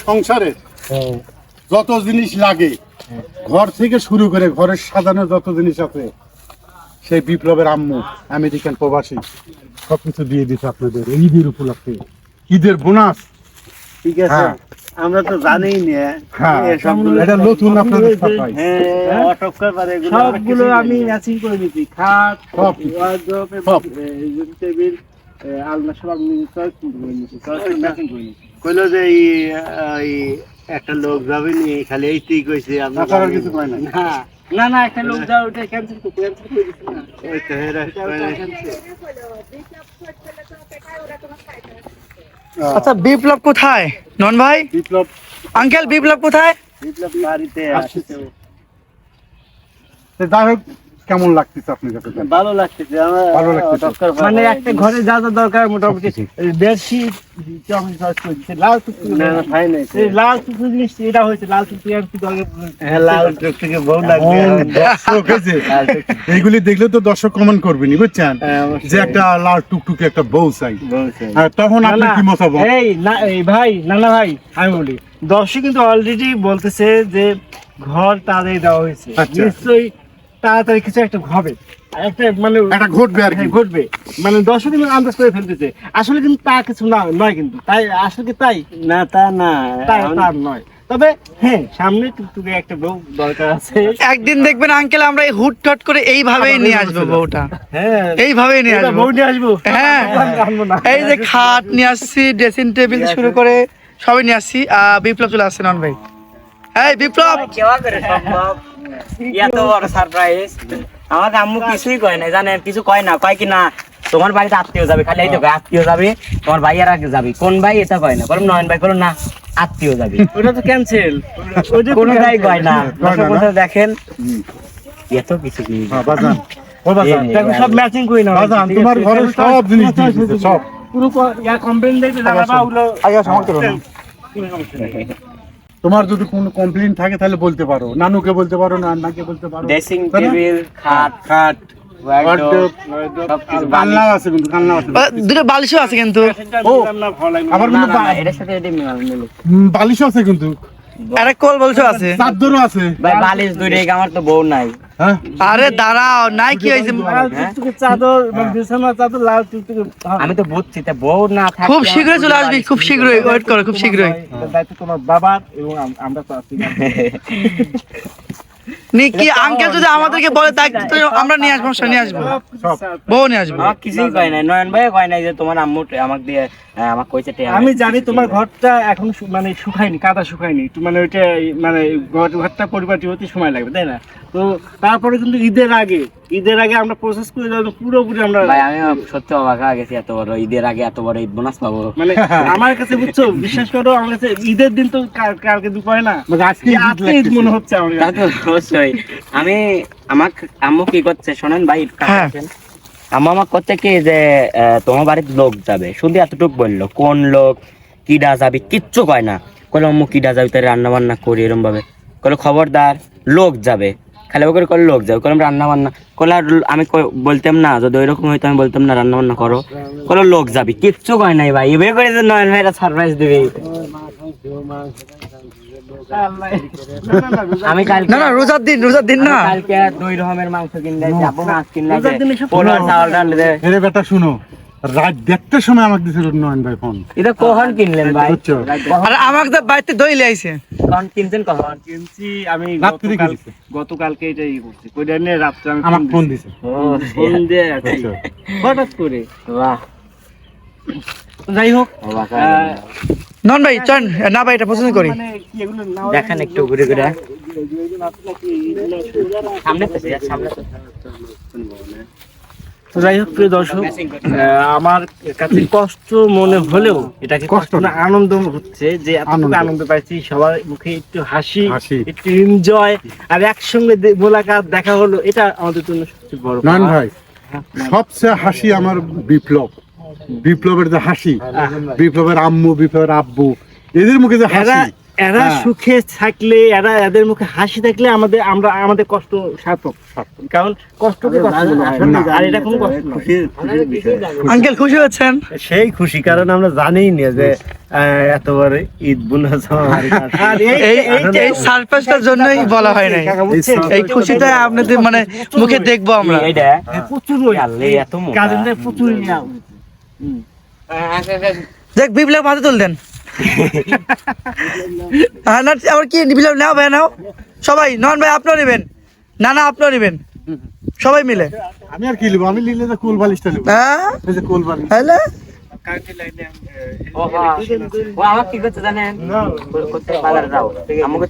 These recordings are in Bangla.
সংসারে যত জিনিস লাগে ঘর থেকে শুরু করে ঘরের সাজানো যত জিনিস আছে সেই বিপ্লবের আম্মু আমেরিকান প্রবাসী সবকিছু দিয়ে দিচ্ছে আপনাদের ঈদের উপলক্ষে। ঈদের বোনাস। ঠিক আছে হ্যাঁ। আমরা তো জানি না। হ্যাঁ। এটা নতুন আপনাদের সারপ্রাইজ হ্যাঁ অটক্কর পারে এগুলো সবগুলো আমি ম্যাচিং করে দিচ্ছি খাট সব। টেবিল আলনা সব আমি ম্যাচিং করে নিচ্ছি কইলো যে এই এই একটা লোক যাবে নি খালি এইটাই কইছে আমরা কিছু কয় না। না না একটা লোক যাও ওটা ক্যান্সেল করে ক্যান্সেল করে দিচ্ছি না। এই তো হেরা। আচ্ছা বিপ্লব কোথায়? নন ভাই? বিপ্লব আঙ্কেল বিপ্লব কোথায়? বিপ্লব বাড়িতে আসছে। তো যাই হোক কেমন লাগতেছে আপনার কাছে? ভালো লাগতেছে আমার ভালো লাগতেছে। মানে একটা ঘরে যা যা দরকার মোটামুটি বেশি লাল টুকটুক না না লাল টুকটুক জিনিস এটা হয়েছে লাল টুকটুক আর কি দরকার হ্যাঁ লাল টুকটুকে বউ লাগবে। এখন দর্শক এই যে, লাল টুকটুক। এইগুলি দেখলে তো দর্শক কমেন্ট করবেনি বুঝছেন? হ্যাঁ, যে একটা লাল টুকটুকে একটা বউ চাই। আর তখন আপনি কি মতামত এই না এই ভাই না না ভাই আমি বলি দর্শক কিন্তু অলরেডি বলতেছে যে ঘর তাড়াতাড়ি দেওয়া হয়েছে। আচ্ছা। নিশ্চয়ই তাড়াতাড়ি কিছু একটা হবে। একটা মানে একটা ঘটবে আর কি। হ্যাঁ, ঘটবে। মানে আন্দাজ করে ফেলতেছে আসলে কিন্তু তা কিছু না নয় কিন্তু। তাই আসলে কি তাই? না তা না। তাই নয়। তবে হ্যাঁ সামনে একটা বউ দরকার আছে। একদিন দেখবেন আঙ্কেল আমরা এই হুট ঠট করে এইভাবেই নিয়ে আসব বউটা। হ্যাঁ। এইভাবেই নিয়ে আসব। বউ নিয়ে আসব? হ্যাঁ। এই যে খাট নিয়ে আসছি ড্রেসিং টেবিল শুরু করে সবই নিয়ে আসছি। আহ, বিপ্লব চলে আসছে নন ভাই। এই বিপ্লব! কেওয়া করে সম্ভব? এত বড় সারপ্রাইজ আমার আম্মু কিছুই কয় না জানেন কিছু কয় না কয় কি না তোমার বাড়িতে আত্মীয় যাবে খালি এই তো আত্মীয় যাবে তোমার ভাইয়ের আগে যাবে। কোন ভাই এটা কয় না বললাম নয়ন ভাই বললাম না আত্মীয় যাবে। ওটা তো ক্যান্সেল কোনটাই কয় না। কয় না? দেখেন। এত কিছু কি? হ্যাঁ, বাজান। ও বাজান। দেখো সব ম্যাচিং করি না বাজান তোমার ঘরে সব জিনিস সব পুরো ইয়া কমপ্লেন ওগুলো আগে সমাজ করো না। তোমার যদি কোনো কমপ্লেন থাকে তাহলে বলতে পারো। নানুকে বলতে পারো নান্নাকে বলতে পারো। ড্রেসিং টেবিল খাট খাট বালিশও আছে কিন্তু। আবার বালিশও আছে কোল আছে। চাদরও আছে। ভাই বালিশ আমার তো বউ নাই। আরে দাঁড়াও নাই কি হয়েছে চাদর মানে বিছানা চাদর লাল টুকটুকে আমি তো বুঝছি তা বউ না থাকে খুব শীঘ্রই চলে আসবি খুব শীঘ্রই ওয়েট করো খুব শীঘ্রই। দায়িত্ব তোমার বাবার এবং আমরা তো আছি। নি কি আঙ্কেল যদি আমাদেরকে বলে তাই আমরা নিয়ে আসব সে নিয়ে আসব। বউ নিয়ে আসব। কিছুই কয় নাই। নয়ন ভাই কয় নাই যে তোমার আম্মু আমাকে দিয়ে আমাকে কইছে আমি জানি তোমার ঘরটা এখন মানে শুকায়নি কাদা শুকায়নি। মানে ওইটা মানে ঘর ঘরটা পরিপাটি হতে সময় লাগবে তাই না? তো তারপরে কিন্তু ঈদের আগে ঈদের আগে আমরা প্রসেস করে যাব পুরোপুরি আমরা ভাই আমি সত্যি অবাক হয়ে গেছি এত বড় ঈদের আগে এত বড় ঈদ বোনাস পাবো। মানে আমার কাছে বুঝছ বিশ্বাস করো আমার কাছে ঈদের দিন তো কাল- কালকে দুপুরে না। মানে আজকে ঈদ আজকে ঈদ মনে হচ্ছে আমার তা কাছে। তো অবশ্যই। আমি আমার আম্মু কি করছে শোনেন ভাই হ্যাঁ। আম্মু আমার করছে কি যে আহ, তোমার বাড়ির লোক যাবে। শুধু এতটুকু বলল কোন লোক কিডা যাবে কিচ্ছু কয় না। কইলো আম্মু কিডা যাবে তাই রান্না বান্না করি এরম ভাবে কইলো খবরদার লোক যাবে। ওকে করে লোক যাবে কইলাম রান্না বান্না কইলো আর আমি বলতাম না যদি ওইরকম হইতো আমি বলতাম না রান্না বান্না করো। কইলো লোক যাবে কিচ্ছু কয় নাই ভাই এবার করে নয়ন ভাইরা সারপ্রাইজ দিবে। আমি কালকে না না রোজার দিন রোজার দিন না কালকে দুই রকমের মাংস কিনলে যাব মাছ কিনলে চাউল ডাল দে এরে বেটা শুনো রাত দেখতে সময় আমাকে দিছিল নয়ন ভাই ফোন। এটা কখন কিনলেন ভাই? বুঝছ? আর আমাকে তো বাড়িতে দই লাইছে কখন কিনছেন কখন? কিনছি আমি গতকাল। গতকালকে করছি। ওইটা নিয়ে রাত্রে আমি আমাকে ফোন দিছে। ও ফোন দিয়ে হঠাৎ করে। বাহ। যাই হোক। হয়ে। নন ভাই চল না ভাই এটা পছন্দ করি। মানে কি এগুলো নাও দেখেন একটু ঘুরে ঘুরে। সামনে তো সামনে তো যাই হোক প্রিয় দর্শক আহ, আমার কাছে কষ্ট মনে হলেও এটাকে কষ্ট না আনন্দ হচ্ছে যে এতটুকু আনন্দ। পাইছি সবার মুখে একটু হাসি। একটু এনজয় আর একসঙ্গে মোলাকাত দেখা হলো এটা আমাদের জন্য সবচেয়ে বড় পাওয়া। ভাই সবচেয়ে হাসি আমার বিপ্লব বিপ্লবের যে হাসি বিপ্লবের আম্মু বিপ্লবের আব্বু এদের মুখে যে হাসি এরা হ্যাঁ। সুখে থাকলে এরা এদের মুখে হাসি থাকলে আমাদের আমরা আমাদের কষ্ট সার্থক। কারণ কষ্টকে কষ্ট হয়। আর এটা কোনো আঙ্কেল খুশি হচ্ছেন? সেই খুশি কারণ আমরা জানিই না যে এতবার ঈদ বুনা এই এই এই সারপ্রাইজটার জন্যই বলা হয় নাই। এই খুশিটা আপনাদের মানে মুখে দেখব আমরা। এইটা প্রচুর এত প্রচুর দেখ বিপ্লব হাতে তুল আবার কি বিপ্লব নাও ভাই নাও। সবাই নন ভাই আপনিও নেবেন। না না আপনিও নেবেন। সবাই মিলে। আমি আর কি লিবো আমি যে কুল বালিশটা লিবো হ্যাঁ? এই যে কুল বালিশ। হ্যাঁ। দিবিনি আমাকে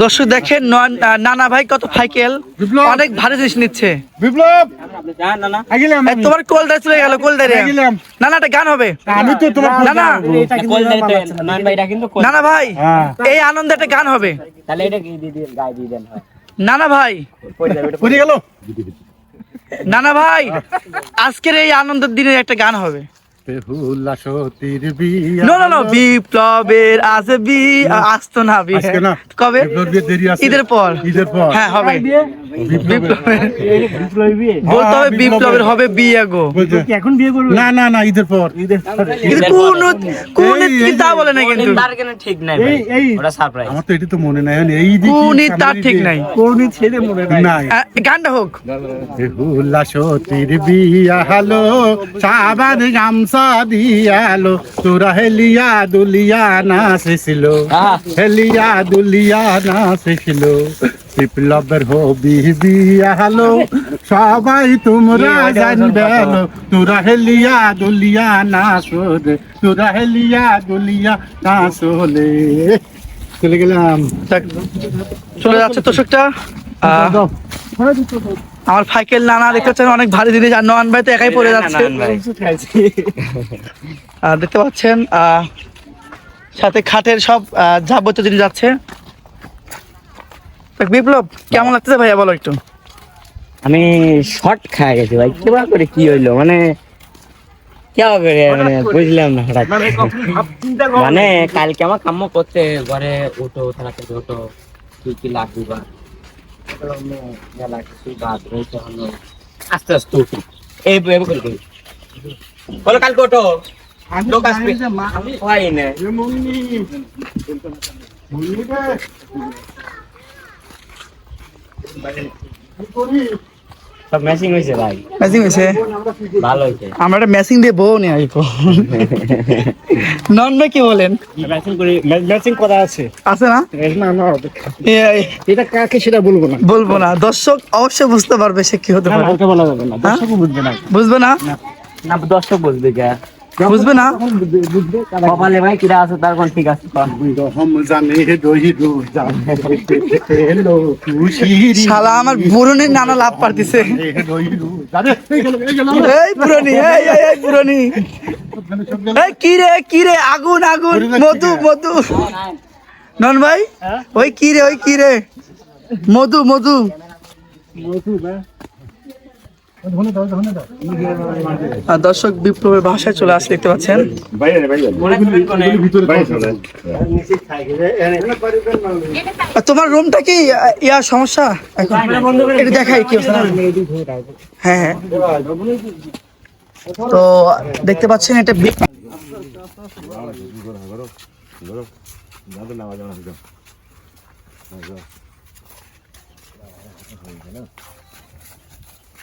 দর্শক দেখেন নানা ভাই কত ফাইকেল। অনেক ভারী জিনিস নিচ্ছে। বিপ্লব। তোমার চলে গেল কোল দাঁড়িয়ে। আগিলাম না না গান হবে। আমি তো তোমার না না কল। ভাই হ্যাঁ। এই আনন্দে একটা গান হবে। তাহলে এটা দিয়ে দিয়ে গায়ে দিয়ে দেন হয়। না না ভাই। পড়ে গেল। না না ভাই আজকের এই আনন্দের দিনে একটা গান হবে। বেহুলা সতীর বিয়া নো নো নো বিপ্লবের আছে বি আসতো না না। কবে? ঈদের পর। ঈদের পর। হ্যাঁ হবে। বলতে হবে হ্যাঁ, বিপ্লবের হবে বিয়ে গো। এখন বিয়ে করবে? না না না ঈদের পর। কিন্তু কোন কোন তা বলে না কিন্তু। ঠিক নাই ভাই? এই ওটা সারপ্রাইজ আমার তো এটি তো মনে নাই। এই দিকে কোন তার ঠিক নাই? কোন ছেলে মনে নাই। গানটা হোক। বেহুলা সতীর বিয়া হালো। সাবান গামছা দিয়ালো তোরা হেলিয়া দুলিয়া নাচেছিল। হেলিয়া দুলিয়া নাচেছিল বিপ্লবের হবি বিয়া হালো সবাই তোমরা জানবে তোরা হেলিয়া দুলিয়া নাচরে তোরা হেলিয়া দুলিয়া নাচলে চলে। গেলাম। চলে যাচ্ছে তোষকটা। আমার ফাইকেল নানা দেখতে পাচ্ছেন অনেক ভারী জিনিস আর নয়ন ভাই তো একাই পড়ে যাচ্ছে। দেখতে পাচ্ছেন আহ, সাথে খাটের সব যাবতীয় জিনিস যাচ্ছে বিপ্লব কেমন লাগতেছে ভাইয়া বলো একটু? আমি শর্ট খায় গেছি ভাই কেবা করে কি হইল? মানে কেবা করে মানে বুঝলাম না হঠাৎ মানে মানে কালকে আমার কাম্য করতে ঘরে ওটো তাড়াতাড়ি ওটো কি কি লাগবে আস্তে আস্তে উঠি এই করি বলো কালকে ওটো লোক আসবে হয় না সব ম্যাচিং হয়েছে ভাই। ম্যাচিং হয়েছে ভালো হয়েছে আমরা একটা ম্যাচিং দিয়ে বউ নিয়ে আসব নন কি বলেন? ম্যাচিং করে ম্যাচিং করা আছে। আছে না? না না এটা কাকে সেটা বলব না। বলব না। দর্শক অবশ্যই বুঝতে পারবে সে কি হতে পারে। বলা যাবে না। দর্শকও বুঝবে না। বুঝবে না? না দর্শক বুঝবে কে বুঝবে না? কপালে ভাই কিরা আছে তার কোন ঠিক আছে শালা আমার নানা লাভ পারতিছে। এই গেল এই এই বুড়নি এই কি রে কি রে? আগুন আগুন। মধু মধু। নন ভাই ওই কি রে ওই কি রে? মধু মধু। আর দর্শক বিপ্লবের ভাষায় চলে আসে দেখতে পাচ্ছেন। তোমার রুমটা কি ইয়ার সমস্যা? এটা দেখাই কি হ্যাঁ হ্যাঁ। তো দেখতে পাচ্ছেন, এটা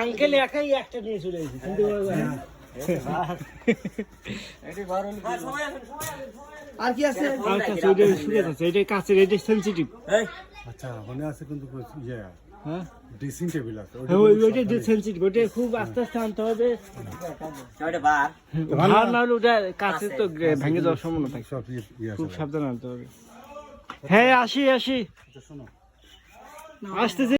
আঙ্কেল একাই একটা নিয়ে চলে এসেছে কিন্তু আর কি আছে? আচ্ছা আচ্ছা, ওইটা শুকিয়ে যাচ্ছে এটা কাছের এটা সেন্সিটিভ আচ্ছা ওখানে আছে কিন্তু ইয়ে হ্যাঁ? ড্রেসিং টেবিল আছে। হ্যাঁ ওইটা যে সেন্সিটিভ ওইটা খুব আস্তে আস্তে আনতে হবে। না হলে ওটা কাছে তো ভেঙে যাওয়ার সম্ভাবনা থাকে। ইয়ে ইয়ে খুব সাবধানে আনতে হবে। হ্যাঁ আসি আসি। শোনো। আসতেছি।